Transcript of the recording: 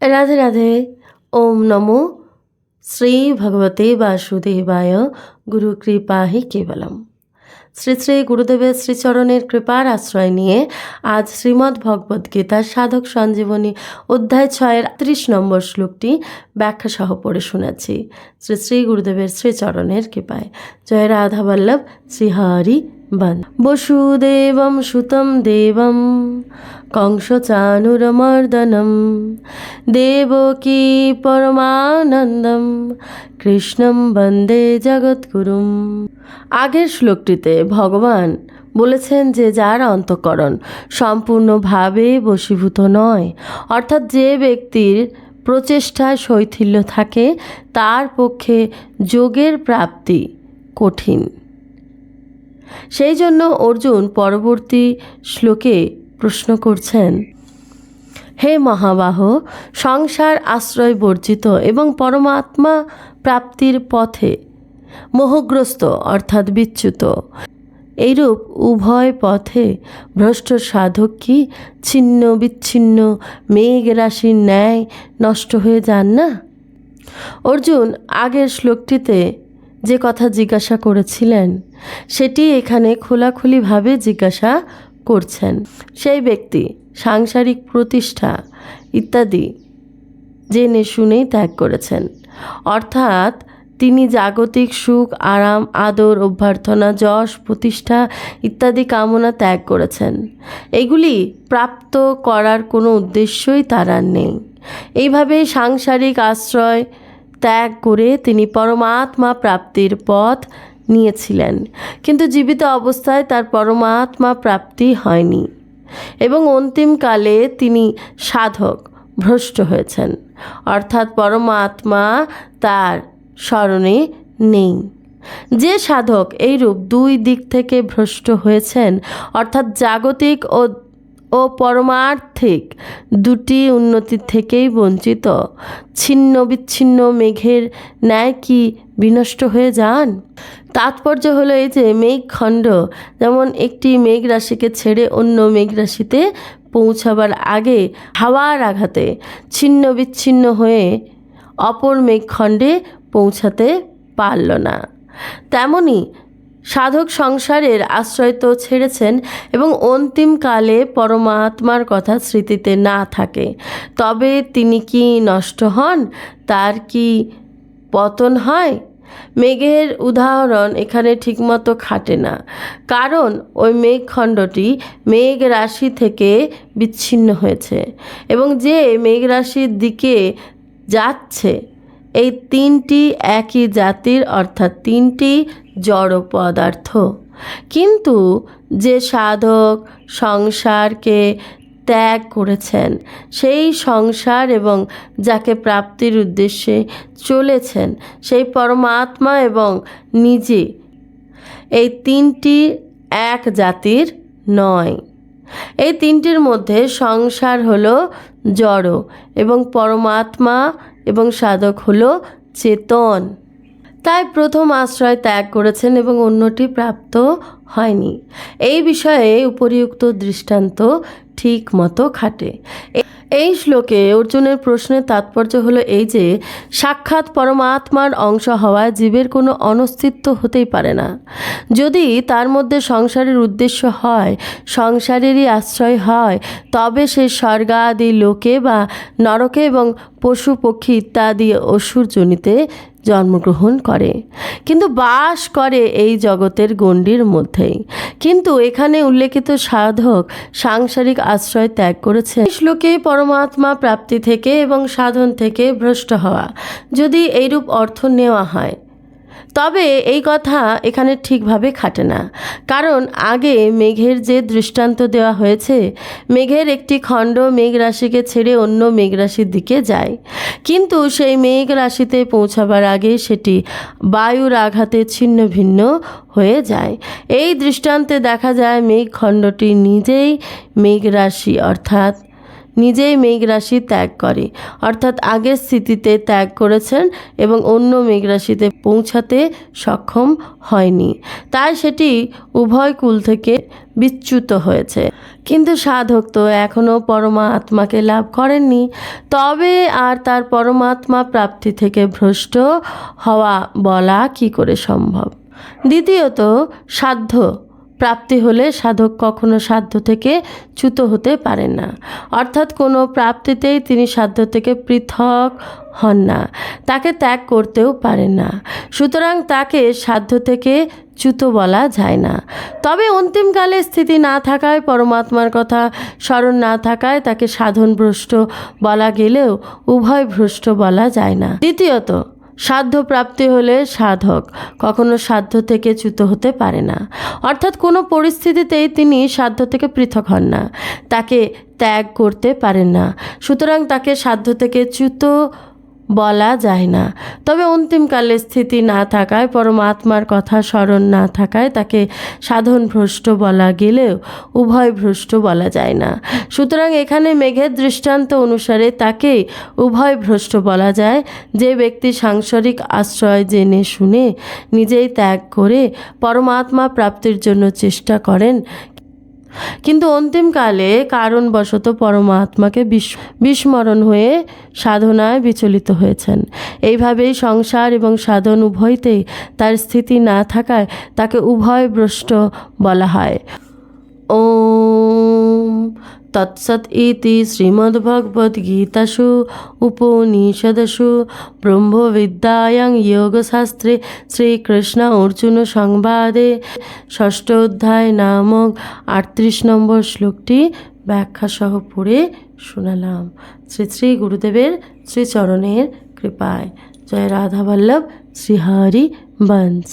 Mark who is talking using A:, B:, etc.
A: রাধে রাধে, ওম নমো শ্রী ভগবতে বাসুদেবায় গুরু কৃপাহি কেবলম। শ্রী শ্রী গুরুদেবের শ্রীচরণের কৃপার আশ্রয় নিয়ে আজ শ্রীমদ্ ভগবদ্ গীতার সাধক সঞ্জীবনী অধ্যায় ছয়ের ত্রিশ নম্বর শ্লোকটি ব্যাখ্যা সহ পড়ে শোনাচ্ছি শ্রী শ্রী গুরুদেবের শ্রীচরণের কৃপায়। জয় রাধা বল্লভ শ্রীহরি বসুদেবম সুতম দেবম, কংসচানুরমর্দনম, দেবকী পরমানন্দম, কৃষ্ণম বন্দে জগৎগুরুম। আগের শ্লোকটিতে ভগবান বলেছেন যে যার অন্তঃকরণ সম্পূর্ণভাবে বশীভূত নয়, অর্থাৎ যে ব্যক্তির প্রচেষ্টায় শৈথিল্য থাকে, তার পক্ষে যোগের প্রাপ্তি কঠিন। সেই জন্য অর্জুন পরবর্তী শ্লোকে প্রশ্ন করছেন, হে মহাবাহ, সংসার আশ্রয় বর্জিত এবং পরমাত্মা প্রাপ্তির পথে মোহগ্রস্ত অর্থাৎ বিচ্যুত, এইরূপ উভয় পথে ভ্রষ্ট সাধক কি ছিন্ন বিচ্ছিন্ন মেঘ রাশির ন্যায় নষ্ট হয়ে যান না? অর্জুন আগের শ্লোকটিতে যে কথা জিজ্ঞাসা করেছিলেন, সেটি এখানে খোলাখুলিভাবে জিজ্ঞাসা করছেন। সেই ব্যক্তি, সাংসারিক প্রতিষ্ঠা ইত্যাদি জেনে শুনেই ত্যাগ করেছেন। অর্থাৎ তিনি জাগতিক সুখ, আরাম, আদর, অভ্যর্থনা, যশ, প্রতিষ্ঠা ইত্যাদি কামনা ত্যাগ করেছেন। এগুলি প্রাপ্ত করার কোনো উদ্দেশ্যই তার আর নেই। এইভাবে সাংসারিক আশ্রয় ত্যাগ করে তিনি পরমাত্মা প্রাপ্তির পথ নিয়েছিলেন। কিন্তু জীবিত অবস্থায় তার পরমাত্মা প্রাপ্তি হয়নি এবং অন্তিমকালে তিনি সাধক, ভ্রষ্ট হয়েছেন। অর্থাৎ পরমাত্মা তার স্মরণে নেই। যে সাধক এইরূপ দুই দিক থেকে ভ্রষ্ট হয়েছেন, অর্থাৎ জাগতিক ও ও পরমার্থিক দুটি উন্নতি থেকেই বঞ্চিত। ছিন্ন বিচ্ছিন্ন মেঘের ন্যায় কি বিনষ্ট হয়ে যান? তাৎপর্য হলো এই যে মেঘখণ্ড যেমন একটি মেঘ রাশিকে ছেড়ে অন্য মেঘ রাশিতে পৌঁছাবার আগে হাওয়ার আঘাতে ছিন্ন বিচ্ছিন্ন হয়ে অপর মেঘখণ্ডে পৌঁছাতে পারল না। তেমনি সাধক সংসারের আশ্রয় তো ছেড়েছেন এবং অন্তিমকালে পরমাত্মার কথা স্মৃতিতে না থাকে। তবে তিনি কি নষ্ট হন? তার কি পতন হয়? মেঘের উদাহরণ এখানে ঠিকমতো খাটে না। কারণ ওই মেঘখণ্ডটি মেঘ রাশি থেকে বিচ্ছিন্ন হয়েছে এবং যে মেঘ রাশির দিকে যাচ্ছে, এই তিনটি একই জাতির, অর্থাৎ তিনটি জড় পদার্থ। কিন্তু যে সাধক সংসারকে ত্যাগ করেছেন, সেই সংসার এবং যাকে প্রাপ্তির উদ্দেশ্যে চলেছেন, সেই পরমাত্মা এবং নিজে, এই তিনটি এক জাতির নয়। এই তিনটির মধ্যে সংসার হলো জড় এবং পরমাত্মা এবং সাধক হলো চেতন। তাই প্রথম আশ্রয় ত্যাগ করেছেন এবং অন্যটি প্রাপ্ত হয়নি। এই বিষয়ে উপরিউক্ত দৃষ্টান্ত ঠিক মতো খাটে। এই শ্লোকে অর্জুনের প্রশ্নের তাৎপর্য হলো এই যে, সাক্ষাৎ পরমাত্মার অংশ হওয়ায় জীবের কোনো অনস্তিত্ব হতেই পারে না। যদি তার মধ্যে সংসারের উদ্দেশ্য হয়, সংসারেরই আশ্রয় হয়, তবে সে স্বর্গাদি লোকে বা নরকে এবং পশু, পক্ষী ইত্যাদি অসুরজনিতে জন্মগ্রহণ করে। কিন্তু বাস করে এই জগতের গণ্ডির মধ্যেই। কিন্তু এখানে উল্লেখিত সাধক সাংসারিক আশ্রয় ত্যাগ করেছে শ্লোকে পরমাত্মা প্রাপ্তি থেকে এবং সাধন থেকে ভ্রষ্ট হওয়া। যদি এইরূপ অর্থ নেওয়া হয় তবে এই কথা এখানে ঠিকভাবে খাটে না। কারণ আগে মেঘের যে দৃষ্টান্ত দেওয়া হয়েছে, মেঘের একটি খণ্ড মেঘ রাশিকে ছেড়ে অন্য মেঘ রাশির দিকে যায়। কিন্তু সেই মেঘ রাশিতে পৌঁছাবার আগে সেটি বায়ুর আঘাতে ছিন্ন ভিন্ন হয়ে যায়। এই দৃষ্টান্তে দেখা যায় মেঘ খণ্ডটি নিজেই মেঘ রাশি, অর্থাৎ নিজেই মেঘরাশি ত্যাগ করে। অর্থাৎ আগের স্থিতিতে ত্যাগ করেছেন এবং অন্য মেঘরাশিতে পৌঁছাতে সক্ষম হয়নি। তাই সেটি উভয় কুল থেকে বিচ্যুত হয়েছে। কিন্তু সাধক তো এখনও পরমাত্মাকে লাভ করেননি। তবে আর তার পরমাত্মা প্রাপ্তি থেকে ভ্রষ্ট হওয়া বলা কি করে সম্ভব? দ্বিতীয়ত, সাধ্য প্রাপ্তি হলে সাধক কখনো সাধ্য থেকে চ্যুত হতে পারেন না। অর্থাৎ কোনো প্রাপ্তিতেই তিনি সাধ্য থেকে পৃথক হন না, তাকে ত্যাগ করতেও পারেন না। সুতরাং তাকে সাধ্য থেকে চ্যুত বলা যায় না। তবে অন্তিমকালে স্থিতি না থাকায়, পরমাত্মার কথা স্মরণ না থাকায় তাকে সাধন ভ্রষ্ট বলা গেলেও উভয় ভ্রষ্ট বলা যায় না। দ্বিতীয়ত সাধ্য প্রাপ্তি হলে সাধক, কখনো সাধ্য থেকে চ্যুত হতে পারে না। অর্থাৎ কোনো পরিস্থিতিতেই তিনি সাধ্য থেকে পৃথক হন না। তাকে ত্যাগ করতে পারেন না। সুতরাং তাকে সাধ্য থেকে চ্যুত বলা যায় না। তবে অন্তিমকালে স্থিতি না থাকায় পরমাত্মার কথা স্মরণ না থাকায় তাকে সাধন ভ্রষ্ট বলা গেলেও উভয় ভ্রষ্ট বলা যায় না। সুতরাং এখানে মেঘের দৃষ্টান্ত অনুসারে তাকেই উভয় ভ্রষ্ট বলা যায়। যে ব্যক্তি সাংসারিক আশ্রয় জেনে শুনে নিজেই ত্যাগ করে পরমাত্মা প্রাপ্তির জন্য চেষ্টা করেন কিন্তু অন্তিমকালে কারণবশত পরমাত্মাকে বিস- বিস্মরণ হয়ে সাধনায় বিচলিত হয়েছেন। এইভাবেই সংসার এবং সাধন উভয়তেই তার স্থিতি না থাকায় তাকে উভয় ভ্রষ্ট বলা হয়। ওম তৎসৎ ইতি শ্রীমদ্ভগবদ্গীতাসু, উপনিষদসু, ব্রহ্মবিদ্যায়াং যোগশাস্ত্রে শ্রীকৃষ্ণ অর্জুন সংবাদে। ষষ্ঠ অধ্যায় নামক আটত্রিশ নম্বর শ্লোকটি ব্যাখ্যাসহ পড়ে শোনালাম। শ্রী শ্রী গুরুদেবের শ্রীচরণের কৃপায়। জয় রাধাবল্লভ শ্রীহারি বংশ